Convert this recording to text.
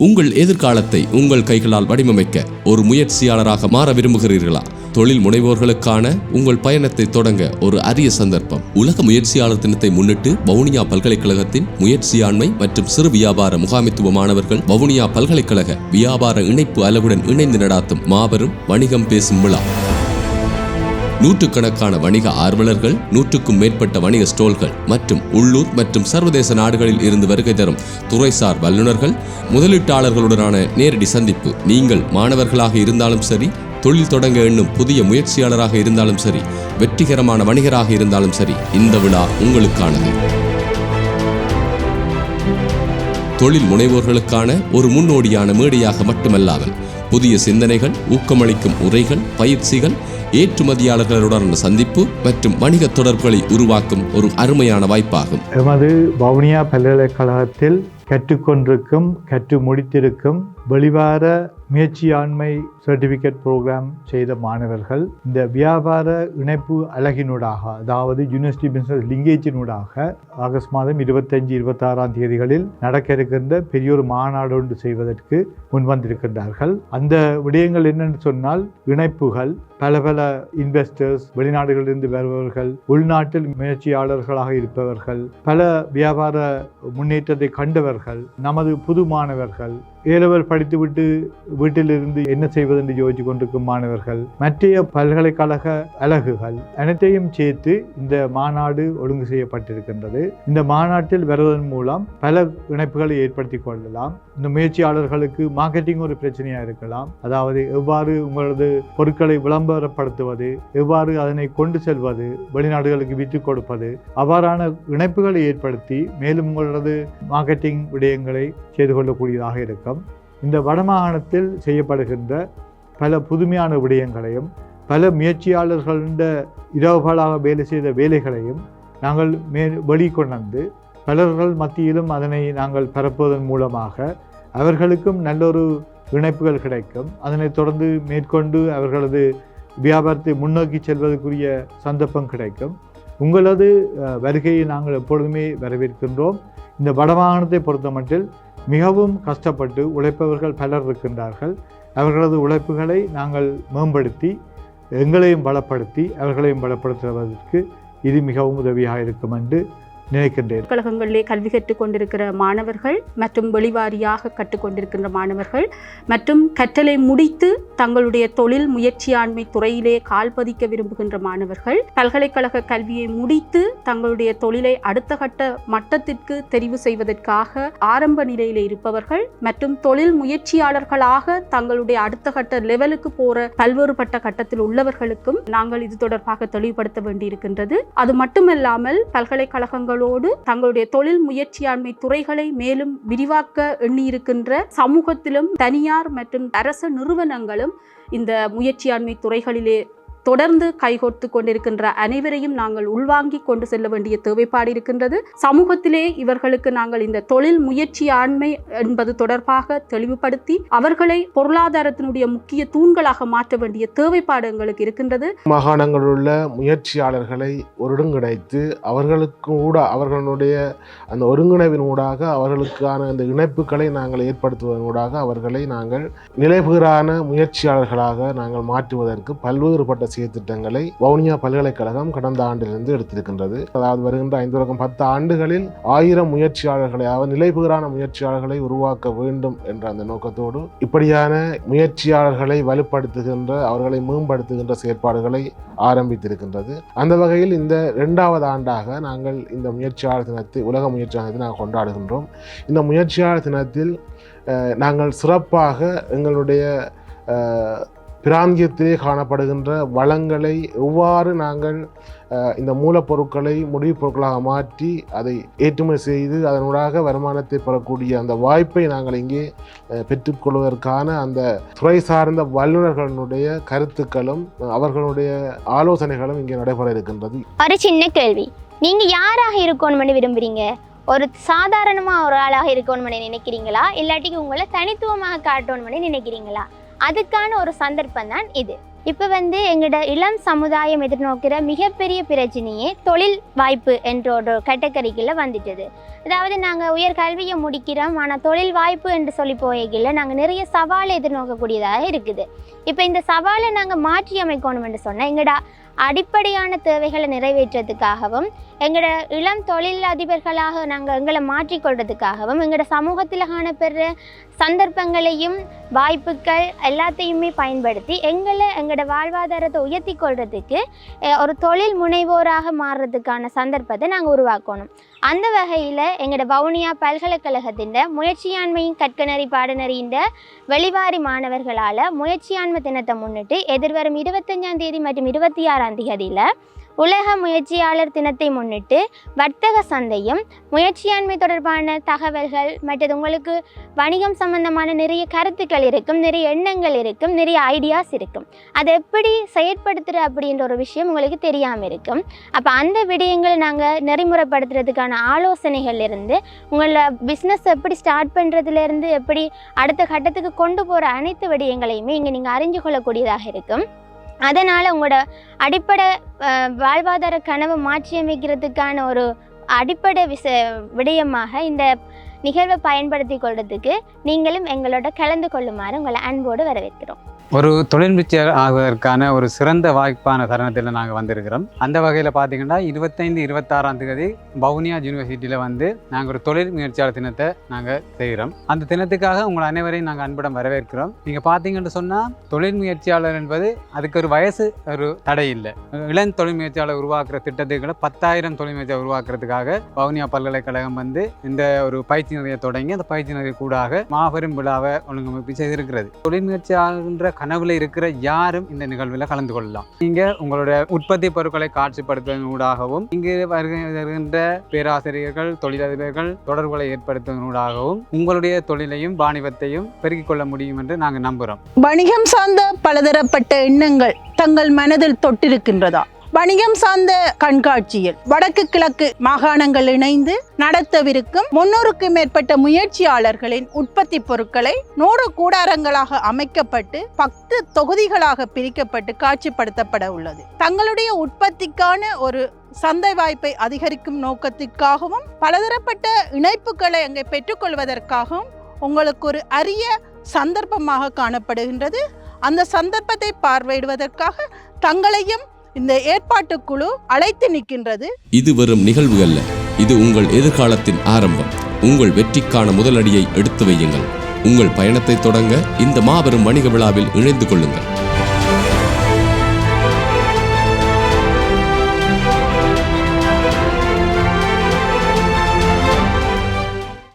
உங்கள் எதிர்காலத்தை உங்கள் கைகளால் வடிவமைக்க ஒரு முயற்சியாளராக மாற விரும்புகிறீர்களா? தொழில் முனைவோர்களுக்கான உங்கள் பயணத்தை தொடங்க ஒரு அரிய சந்தர்ப்பம். உலக முயற்சியாளர் தினத்தை முன்னிட்டு வவுனியா பல்கலைக்கழகத்தின் முயற்சியாண்மை மற்றும் சிறு வியாபார முகாமித்துவ மாணவர்கள் வவுனியா பல்கலைக்கழக வியாபார இணைப்பு அளவுடன் இணைந்து நடாத்தும் மாபெரும் வணிகம் பேசும் விழா. நூற்றுக்கணக்கான வணிக ஆர்வலர்கள் நூற்றுக்கும் மேற்பட்ட வணிக ஸ்டோல்கள் மற்றும் உள்ளூர் மற்றும் சர்வதேச நாடுகளில் இருந்து வருகை தரும் துறைசார் வல்லுநர்கள் முதலீட்டாளர்களுடனான நேரடி சந்திப்பு. நீங்கள் மாணவர்களாக இருந்தாலும் சரி தொழில் தொடங்க எண்ணும் புதிய முயற்சியாளராக இருந்தாலும் சரி வெற்றிகரமான வணிகராக இருந்தாலும் சரி இந்த விழா உங்களுக்கானது. தொழில் முனைவோர்களுக்கான ஒரு முன்னோடியான மேடையாக மட்டுமல்லாமல் புதிய சிந்தனைகள் ஊக்கமளிக்கும் உரைகள் பயிற்சிகள் ஏற்றுமதியாளர்களுடனான சந்திப்பு மற்றும் வணிக தொடர்புகளை உருவாக்கும் ஒரு அருமையான வாய்ப்பாகும். எமது வவுனியா பல்கலைக்கழகத்தில் கற்றுக்கொண்டிருக்கும் கற்று முடித்திருக்கும் வெளிவார முயற்சியாண்மை சர்டிஃபிகேட் ப்ரோக்ராம் செய்த மாணவர்கள் இந்த வியாபார இணைப்பு அழகினூடாக அதாவது யூனிவர்சிட்டி பிஸ்னஸ் லிங்கேஜினூடாக ஆகஸ்ட் மாதம் இருபத்தஞ்சு இருபத்தாறாம் தேதிகளில் நடக்க இருக்கின்ற பெரிய ஒரு மாநாடு ஒன்று செய்வதற்கு முன்வந்திருக்கின்றார்கள் அந்த விடயங்கள் என்னென்னு சொன்னால் இணைப்புகள் பல பல இன்வெஸ்டர்ஸ் வெளிநாடுகளிலிருந்து வருபவர்கள் உள்நாட்டில் முயற்சியாளர்களாக இருப்பவர்கள் பல வியாபார முன்னேற்றத்தை கண்டவர்கள் நமது புது மாணவர்கள் ஏலவர் படித்துவிட்டு வீட்டிலிருந்து என்ன செய்வதென்று யோசித்து கொண்டிருக்கும் மாணவர்கள் மற்றைய பல்கலைக்கழக அலகுகள் அனைத்தையும் சேர்த்து இந்த மாநாடு ஒழுங்கு செய்யப்பட்டிருக்கின்றது. இந்த மாநாட்டில் வருவதன் மூலம் பல இணைப்புகளை ஏற்படுத்தி கொள்ளலாம். இந்த முயற்சியாளர்களுக்கு மார்க்கெட்டிங் ஒரு பிரச்சனையாக இருக்கலாம். அதாவது எவ்வாறு உங்களது பொருட்களை விளம்பரப்படுத்துவது எவ்வாறு அதனை கொண்டு செல்வது வெளிநாடுகளுக்கு விற்று கொடுப்பது அவ்வாறான இணைப்புகளை ஏற்படுத்தி மேலும் உங்களது மார்க்கெட்டிங் விடயங்களை செய்து கொள்ளக்கூடியதாக இருக்கும். இந்த வடமாகாணத்தில் செய்யப்படுகின்ற பல புதுமையான விடயங்களையும் பல முயற்சியாளர்களிட இரவுகளாக வேலை செய்த வேலைகளையும் நாங்கள் மே வெளிக்கொண்டு பலர்கள் மத்தியிலும் அதனை நாங்கள் பரப்புவதன் மூலமாக அவர்களுக்கும் நல்லொரு இணைப்புகள் கிடைக்கும். அதனைத் தொடர்ந்து மேற்கொண்டு அவர்களது வியாபாரத்தை முன்னோக்கி செல்வதற்குரிய சந்தர்ப்பம் கிடைக்கும். உங்களது வருகையை நாங்கள் எப்பொழுதுமே வரவேற்கின்றோம். இந்த வடமாகாணத்தை பொறுத்தமட்டில் மிகவும் கஷ்டப்பட்டு உழைப்பவர்கள் பலர் இருக்கின்றார்கள். அவர்களது உழைப்புகளை நாங்கள் மேம்படுத்தி எங்களையும் பலப்படுத்தி அவர்களையும் பலப்படுத்துவதற்கு இது மிகவும் உதவியாக இருக்கும் என்று நினைக்கின்றேன். கழகங்களிலே கல்வி கற்றுக் கொண்டிருக்கிற மாணவர்கள் மற்றும் வெளிவாரியாக கற்றுக்கொண்டிருக்கின்ற மாணவர்கள் மற்றும் கற்றலை முடித்து தங்களுடைய தொழில் முயற்சியாண்மை துறையிலே கால் பதிக்க விரும்புகின்ற மாணவர்கள் பல்கலைக்கழக கல்வியை முடித்து தங்களுடைய தொழிலை அடுத்த கட்ட மட்டத்திற்கு தெரிவு செய்வதற்காக ஆரம்ப நிலையில் இருப்பவர்கள் மற்றும் தொழில் முயற்சியாளர்களாக தங்களுடைய அடுத்த கட்ட லெவலுக்கு போற பல்வேறுபட்ட கட்டத்தில் உள்ளவர்களுக்கும் நாங்கள் இது தொடர்பாக தெளிவுபடுத்த வேண்டியிருக்கின்றது. அது மட்டுமல்லாமல் பல்கலைக்கழகங்கள் பல்கலைக்கழகங்களோடு தங்களுடைய தொழில் முயற்சியாண்மை துறைகளை மேலும் விரிவாக்க எண்ணியிருக்கின்ற சமூகத்திலும் தனியார் மற்றும் அரச நிறுவனங்களும் இந்த முயற்சியாண்மை துறைகளிலே தொடர்ந்து கைகோர்த்து கொண்டிருக்கின்ற அனைவரையும் நாங்கள் உள்வாங்கி கொண்டு செல்ல வேண்டிய தேவைப்பாடு இருக்கின்றது. சமூகத்திலே இவர்களுக்கு நாங்கள் இந்த தொழில் முயற்சி ஆண்மை என்பது தொடர்பாக தெளிவுபடுத்தி அவர்களை பொருளாதாரத்தினுடைய முக்கிய தூண்களாக மாற்ற வேண்டிய தேவைப்பாடு எங்களுக்கு இருக்கின்றது. மாகாணங்களில் உள்ள முயற்சியாளர்களை ஒருங்கிணைத்து அவர்களுக்கு கூட அவர்களுடைய அந்த ஒருங்கிணைவின் ஊடாக அவர்களுக்கான அந்த இணைப்புகளை நாங்கள் ஏற்படுத்துவதன் ஊடாக அவர்களை நாங்கள் நிலைபெறான முயற்சியாளர்களாக நாங்கள் மாற்றுவதற்கு பல்வேறுபட்ட செயற்திட்டங்களை வவுனியா பல்கலைக்கழகம் கடந்த ஆண்டிலிருந்து எடுத்திருக்கின்றது. அதாவது வருகின்ற ஐந்து தொடக்கம் பத்து ஆண்டுகளில் ஆயிரம் முயற்சியாளர்களை அதாவது நிலைபெறான முயற்சியாளர்களை உருவாக்க வேண்டும் என்ற அந்த நோக்கத்தோடு இப்படியான முயற்சியாளர்களை வலுப்படுத்துகின்ற அவர்களை மேம்படுத்துகின்ற செயற்பாடுகளை ஆரம்பித்திருக்கின்றது. அந்த வகையில் இந்த இரண்டாவது ஆண்டாக நாங்கள் இந்த முயற்சியாளர் தினத்தை உலக முயற்சியாளர் தினத்தை நாங்கள் கொண்டாடுகின்றோம். இந்த முயற்சியாளர் தினத்தில் நாங்கள் சிறப்பாக எங்களுடைய பிராந்தியத்திலே காணப்படுகின்ற வளங்களை எவ்வாறு நாங்கள் இந்த மூலப்பொருட்களை முடிவுப் பொருட்களாக மாற்றி அதை ஏற்றுமதி செய்து அதனூடாக வருமானத்தை பெறக்கூடிய அந்த வாய்ப்பை நாங்கள் இங்கே பெற்றுக்கொள்வதற்கான அந்த துறை சார்ந்த வல்லுநர்களுடைய கருத்துக்களும் அவர்களுடைய ஆலோசனைகளும் இங்கே நடைபெற இருக்கின்றது. ஒரு சின்ன கேள்வி. நீங்க யாராக இருக்கணும்னு விரும்புறீங்க? ஒரு சாதாரணமாக ஒரு ஆளாக இருக்கணும்னு நினைக்கிறீங்களா? இல்லாட்டிக்கு உங்களை தனித்துவமாக காட்டணும்னு நினைக்கிறீங்களா? அதுக்கான ஒரு சந்தர்ப்பம் தான் இது. இப்போ வந்து எங்களோட இளம் சமுதாயம் எதிர்நோக்கிற மிகப்பெரிய பிரச்சனையே தொழில் வாய்ப்பு என்ற ஒரு கேட்டகரிக்குள்ள வந்துட்டது. அதாவது நாங்கள் உயர்கல்வியை முடிக்கிறோம் ஆனால் தொழில் வாய்ப்பு என்று சொல்லி போய்கில் நாங்கள் நிறைய சவாலை எதிர்நோக்கக்கூடியதாக இருக்குது. இப்போ இந்த சவாலை நாங்கள் மாற்றி அமைக்கணும் என்று சொன்னால் எங்களோட அடிப்படையான தேவைகளை நிறைவேற்றுறதுக்காகவும் எங்களோட இளம் தொழில் அதிபர்களாக நாங்கள் எங்களை மாற்றிக்கொள்றதுக்காகவும் எங்களோட சமூகத்தில் காணப்படுற சந்தர்ப்பங்களையும் வாய்ப்புகள் எல்லாத்தையுமே பயன்படுத்தி எங்களை எங்களோட வாழ்வாதாரத்தை உயர்த்தி கொள்றதுக்கு ஒரு தொழில் முனைவோராக மாறுறதுக்கான சந்தர்ப்பத்தை நாங்கள் உருவாக்கணும். அந்த வகையில் எங்களோட வவுனியா பல்கலைக்கழகத்தின் முயற்சியாண்மையின் கற்கனறி பாடநெறியின் வெளிவாரி மாணவர்களால் முயற்சியாண்மை தினத்தை முன்னிட்டு எதிர்வரும் இருபத்தஞ்சாம் தேதி மற்றும் இருபத்தி ஆறாம் தேதியில் உலக முயற்சியாளர் தினத்தை முன்னிட்டு வர்த்தக சந்தையும் முயற்சியாண்மை தொடர்பான தகவல்கள் மற்றது உங்களுக்கு வணிகம் சம்பந்தமான நிறைய கருத்துக்கள் இருக்கும் நிறைய எண்ணங்கள் இருக்கும் நிறைய ஐடியாஸ் இருக்கும். அதை எப்படி செயற்படுத்துகிற அப்படின்ற ஒரு விஷயம் உங்களுக்கு தெரியாமல் இருக்கும். அப்போ அந்த விடயங்களை நாங்கள் நெறிமுறைப்படுத்துறதுக்கான ஆலோசனைகள் இருந்து உங்களை பிஸ்னஸ் எப்படி ஸ்டார்ட் பண்ணுறதுலேருந்து எப்படி அடுத்த கட்டத்துக்கு கொண்டு போகிற அனைத்து விடயங்களையுமே இங்கே நீங்கள் அறிஞ்சு கொள்ளக்கூடியதாக இருக்கும். அதனால் உங்களோட அடிப்படை வாழ்வாதார கனவை மாற்றியமைக்கிறதுக்கான ஒரு அடிப்படை விச விடயமாக இந்த நிகழ்வை பயன்படுத்தி கொள்றதுக்கு நீங்களும் எங்களோட கலந்து கொள்ளுமாறு உங்களை அன்போடு வரவேற்கிறோம். ஒரு தொழில் ஆகுவதற்கான ஒரு சிறந்த வாய்ப்பான தருணத்தில் நாங்கள் வந்திருக்கிறோம். அந்த வகையில் பார்த்தீங்கன்னா இருபத்தைந்து இருபத்தாறாம் தேதி பவுனியா யூனிவர்சிட்டியில் வந்து நாங்கள் ஒரு தொழில் முயற்சியாளர் தினத்தை நாங்கள் செய்கிறோம் அந்த தினத்துக்காக உங்கள் அனைவரையும் நாங்கள் அன்புடன் வரவேற்கிறோம். நீங்கள் பார்த்தீங்கன்னு சொன்னால் தொழில் முயற்சியாளர் என்பது அதுக்கு ஒரு வயசு ஒரு தடை இல்லை. இளம் தொழில் முயற்சியாளர் உருவாக்குற திட்டத்துக்களை பத்தாயிரம் தொழில் முயற்சியாளர் உருவாக்குறதுக்காக வவுனியா பல்கலைக்கழகம் வந்து இந்த ஒரு பயிற்சி நிலையை தொடங்கி அந்த பயிற்சி நிலைய கூடாக மாபெரும் விழாவை ஒழுங்கமைப்பு செய்திருக்கிறது. தொழில் முயற்சியாளர்ன்ற கனவுல இருக்கிற யாரும் இந்த நிகழ்வில் கலந்து கொள்ளலாம். நீங்க உங்களோட உற்பத்தி பொருட்களை காட்சிப்படுத்துவதன் ஊடாகவும் இங்கு வருகின்ற பேராசிரியர்கள் தொழிலதிபர்கள் தொடர்புகளை ஏற்படுத்துவதன் ஊடாகவும் உங்களுடைய தொழிலையும் வாணிபத்தையும் பெருக்கிக் கொள்ள முடியும் என்று நாங்கள் நம்புகிறோம் வணிகம் சார்ந்த பலதரப்பட்ட எண்ணங்கள் தங்கள் மனதில் தொட்டிருக்கின்றதா? வணிகம் சார்ந்த கண்காட்சியில் வடக்கு கிழக்கு மாகாணங்கள் இணைந்து நடத்தவிருக்கும் முன்னூறுக்கும் மேற்பட்ட முயற்சியாளர்களின் உற்பத்தி பொருட்களை நூறு கூடாரங்களாக அமைக்கப்பட்டு பத்து தொகுதிகளாக பிரிக்கப்பட்டு காட்சிப்படுத்தப்பட உள்ளது. தங்களுடைய உற்பத்திக்கான ஒரு சந்தை வாய்ப்பை அதிகரிக்கும் நோக்கத்திற்காகவும் பலதரப்பட்ட இணைப்புகளை அங்கே பெற்றுக்கொள்வதற்காகவும் உங்களுக்கு ஒரு அரிய சந்தர்ப்பமாக காணப்படுகின்றது. அந்த சந்தர்ப்பத்தை பார்வையிடுவதற்காக தங்களையும் இந்த ஏற்பாட்டுக்குழு அழைத்து நிற்கின்றது. இது வெறும் நிகழ்வு அல்ல. இது உங்கள் எதிர்காலத்தின் ஆரம்பம். உங்கள் வெற்றிக்கான முதலடியை எடுத்து வையுங்கள். உங்கள் பயணத்தை தொடங்க இந்த மாபெரும் வணிக விழாவில் இணைந்து கொள்ளுங்கள்.